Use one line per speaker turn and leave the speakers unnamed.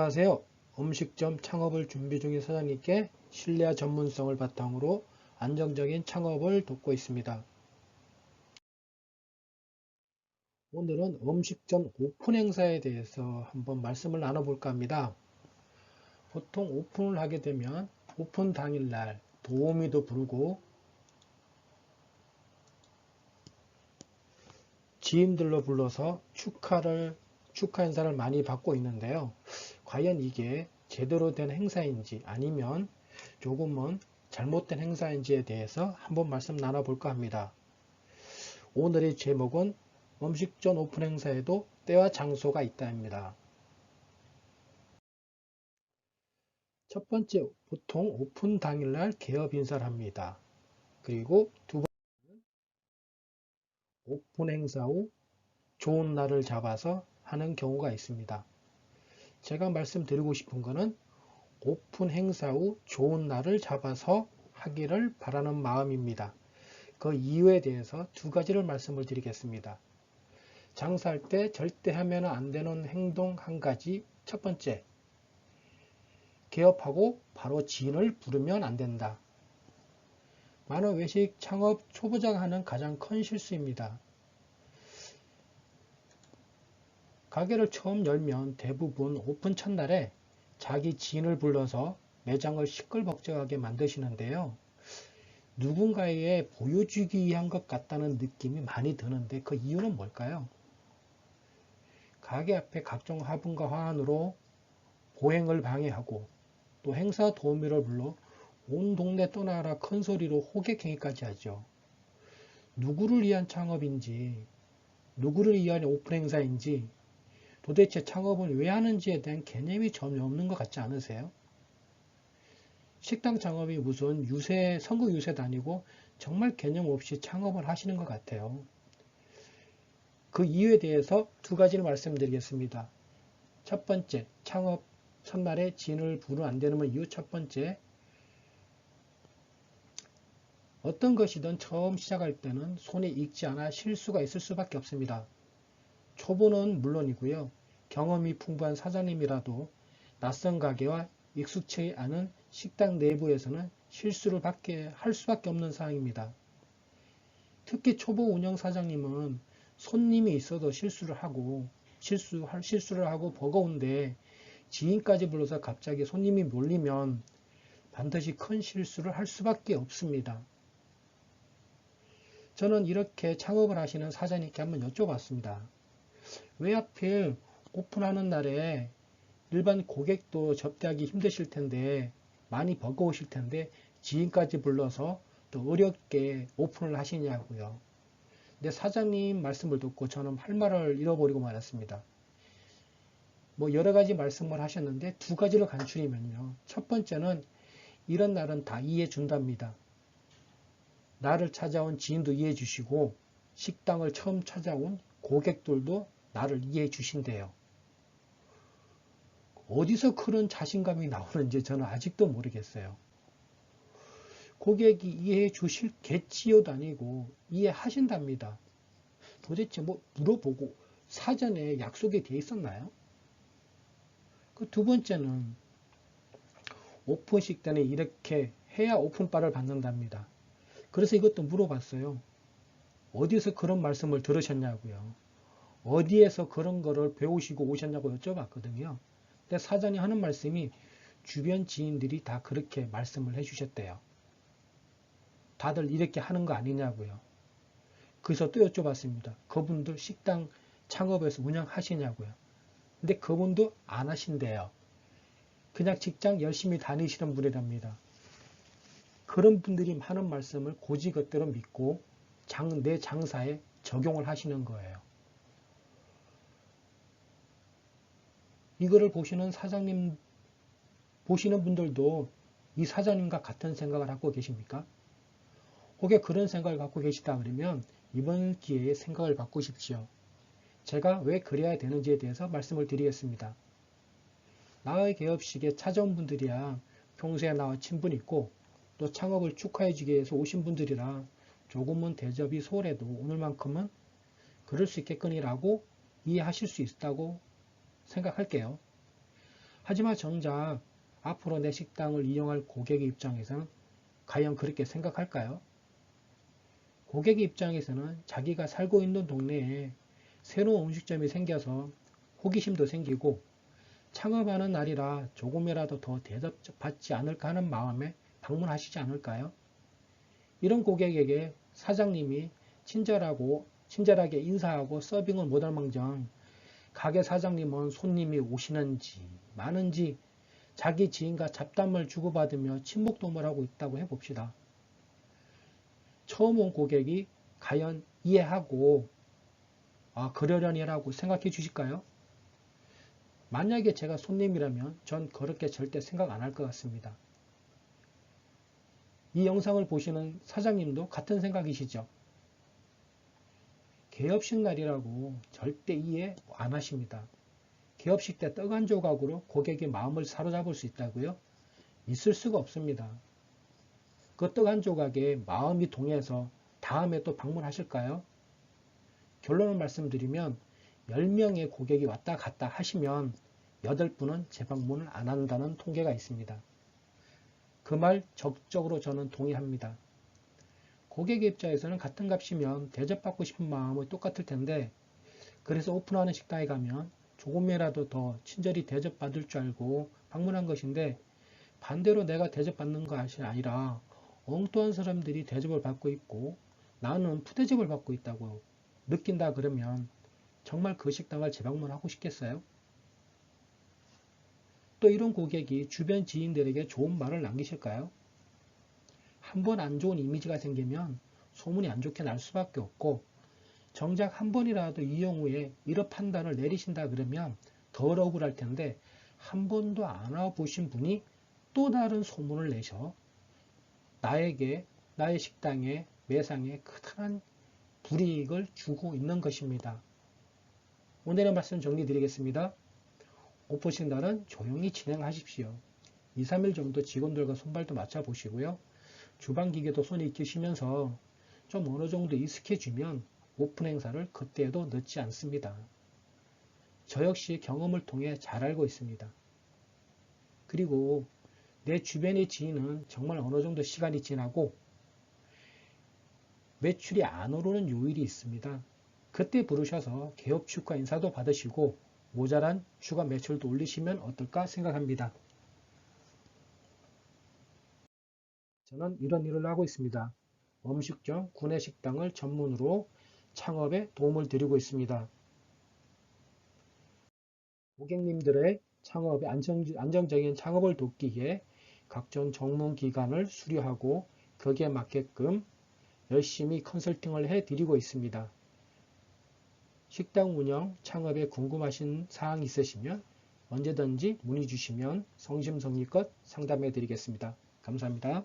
안녕하세요. 음식점 창업을 준비 중인 사장님께 신뢰와 전문성을 바탕으로 안정적인 창업을 돕고 있습니다. 오늘은 음식점 오픈 행사에 대해서 한번 말씀을 나눠볼까 합니다. 보통 오픈을 하게 되면 오픈 당일날 도우미도 부르고 지인들로 불러서 축하를 축하 인사를 많이 받고 있는데요. 과연 이게 제대로 된 행사인지 아니면 조금은 잘못된 행사인지에 대해서 한번 말씀 나눠볼까 합니다. 오늘의 제목은 음식점 오픈 행사에도 때와 장소가 있다입니다. 첫 번째, 보통 오픈 당일날 개업 인사를 합니다. 그리고 두 번째는 오픈 행사 후 좋은 날을 잡아서 하는 경우가 있습니다. 제가 말씀드리고 싶은 것은 오픈 행사 후 좋은 날을 잡아서 하기를 바라는 마음입니다. 그 이유에 대해서 두 가지를 말씀을 드리겠습니다. 장사할 때 절대 하면 안 되는 행동 한 가지. 첫 번째, 개업하고 바로 지인을 부르면 안 된다. 많은 외식 창업 초보자가 하는 가장 큰 실수입니다. 가게를 처음 열면 대부분 오픈 첫날에 자기 지인을 불러서 매장을 시끌벅적하게 만드시는데요. 누군가에게 보여주기 위한 것 같다는 느낌이 많이 드는데 그 이유는 뭘까요? 가게 앞에 각종 화분과 화환으로 보행을 방해하고 또 행사 도우미를 불러 온 동네 떠나라 큰 소리로 호객행위까지 하죠. 누구를 위한 창업인지 누구를 위한 오픈 행사인지 도대체 창업을 왜 하는지에 대한 개념이 전혀 없는 것 같지 않으세요? 식당 창업이 무슨 유세, 선거 유세도 아니고 정말 개념 없이 창업을 하시는 것 같아요. 그 이유에 대해서 두 가지를 말씀드리겠습니다. 첫 번째, 창업 첫날에 진을 부르면 안 되는 이유 첫 번째, 어떤 것이든 처음 시작할 때는 손에 익지 않아 실수가 있을 수밖에 없습니다. 초보는 물론이고요. 경험이 풍부한 사장님이라도 낯선 가게와 익숙치 않은 식당 내부에서는 실수를 받게 할 수밖에 없는 상황입니다. 특히 초보 운영 사장님은 손님이 있어도 실수를 하고 실수 실수를 하고 버거운데 지인까지 불러서 갑자기 손님이 몰리면 반드시 큰 실수를 할 수밖에 없습니다. 저는 이렇게 창업을 하시는 사장님께 한번 여쭤봤습니다. 왜 하필 오픈하는 날에 일반 고객도 접대하기 힘드실 텐데 많이 버거우실 텐데 지인까지 불러서 또 어렵게 오픈을 하시냐고요. 근데 사장님 말씀을 듣고 저는 할 말을 잃어버리고 말았습니다. 뭐 여러 가지 말씀을 하셨는데 두 가지를 간추리면요. 첫 번째는 이런 날은 다 이해해 준답니다. 나를 찾아온 지인도 이해해 주시고 식당을 처음 찾아온 고객들도 나를 이해해 주신대요. 어디서 그런 자신감이 나오는지 저는 아직도 모르겠어요. 고객이 이해해 주실겠지요도 아니고 이해하신답니다. 도대체 뭐 물어보고 사전에 약속이 돼 있었나요? 그 두 번째는 오픈식 때는 이렇게 해야 오픈바를 받는답니다. 그래서 이것도 물어봤어요. 어디서 그런 말씀을 들으셨냐고요. 어디에서 그런 거를 배우시고 오셨냐고 여쭤봤거든요. 근데 사장이 하는 말씀이 주변 지인들이 다 그렇게 말씀을 해주셨대요. 다들 이렇게 하는 거 아니냐고요. 그래서 또 여쭤봤습니다. 그분들 식당 창업해서 운영하시냐고요. 근데 그분도 안 하신대요. 그냥 직장 열심히 다니시는 분이랍니다. 그런 분들이 하는 말씀을 고지것대로 믿고 장, 내 장사에 적용을 하시는 거예요. 이거를 보시는 사장님, 보시는 분들도 이 사장님과 같은 생각을 갖고 계십니까? 혹에 그런 생각을 갖고 계시다 그러면 이번 기회에 생각을 바꾸십시오. 제가 왜 그래야 되는지에 대해서 말씀을 드리겠습니다. 나의 개업식에 찾아온 분들이야 평소에 나와 친분 있고 또 창업을 축하해 주기 위해서 오신 분들이라 조금은 대접이 소홀해도 오늘만큼은 그럴 수 있겠거니라고 이해하실 수 있다고 생각할게요. 하지만 정작 앞으로 내 식당을 이용할 고객의 입장에서는 과연 그렇게 생각할까요? 고객의 입장에서는 자기가 살고 있는 동네에 새로운 음식점이 생겨서 호기심도 생기고 창업하는 날이라 조금이라도 더 대접받지 않을까 하는 마음에 방문하시지 않을까요? 이런 고객에게 사장님이 친절하고 친절하게 인사하고 서빙을 못할 망정 가게 사장님은 손님이 오시는지 많은지 자기 지인과 잡담을 주고받으며 친목도모를 하고 있다고 해봅시다. 처음 온 고객이 과연 이해하고 아 그러려니라고 생각해 주실까요? 만약에 제가 손님이라면 전 그렇게 절대 생각 안 할 것 같습니다. 이 영상을 보시는 사장님도 같은 생각이시죠? 개업식 날이라고 절대 이해 안 하십니다. 개업식 때 떡 한 조각으로 고객의 마음을 사로잡을 수 있다고요? 있을 수가 없습니다. 그 떡 한 조각에 마음이 동해서 다음에 또 방문하실까요? 결론을 말씀드리면 10명의 고객이 왔다 갔다 하시면 8분은 재방문을 안 한다는 통계가 있습니다. 그 말 적극적으로 저는 동의합니다. 고객의 입장에서는 같은 값이면 대접받고 싶은 마음은 똑같을 텐데 그래서 오픈하는 식당에 가면 조금이라도 더 친절히 대접받을 줄 알고 방문한 것인데 반대로 내가 대접받는 것이 아니라 엉뚱한 사람들이 대접을 받고 있고 나는 푸대접을 받고 있다고 느낀다 그러면 정말 그 식당을 재방문하고 싶겠어요? 또 이런 고객이 주변 지인들에게 좋은 말을 남기실까요? 한 번 안 좋은 이미지가 생기면 소문이 안 좋게 날 수밖에 없고 정작 한 번이라도 이용 후에 이런 판단을 내리신다 그러면 덜 억울할 텐데 한 번도 안 와보신 분이 또 다른 소문을 내셔 나에게 나의 식당에 매상에 크다란 불이익을 주고 있는 것입니다. 오늘의 말씀 정리 드리겠습니다. 오프신 날은 조용히 진행하십시오. 2, 3일 정도 직원들과 손발도 맞춰 보시고요. 주방 기계도 손에 익히시면서 좀 어느 정도 익숙해지면 오픈 행사를 그때에도 늦지 않습니다. 저 역시 경험을 통해 잘 알고 있습니다. 그리고 내 주변의 지인은 정말 어느 정도 시간이 지나고 매출이 안 오르는 요일이 있습니다. 그때 부르셔서 개업 축하 인사도 받으시고 모자란 추가 매출도 올리시면 어떨까 생각합니다. 저는 이런 일을 하고 있습니다. 음식점, 구내식당을 전문으로 창업에 도움을 드리고 있습니다. 고객님들의 창업에 안정, 안정 적인 창업을 돕기 위해 각종 전문 기관을 수료하고 거기에 맞게끔 열심히 컨설팅을 해드리고 있습니다. 식당 운영, 창업에 궁금하신 사항 있으시면 언제든지 문의 주시면 성심성의껏 상담해 드리겠습니다. 감사합니다.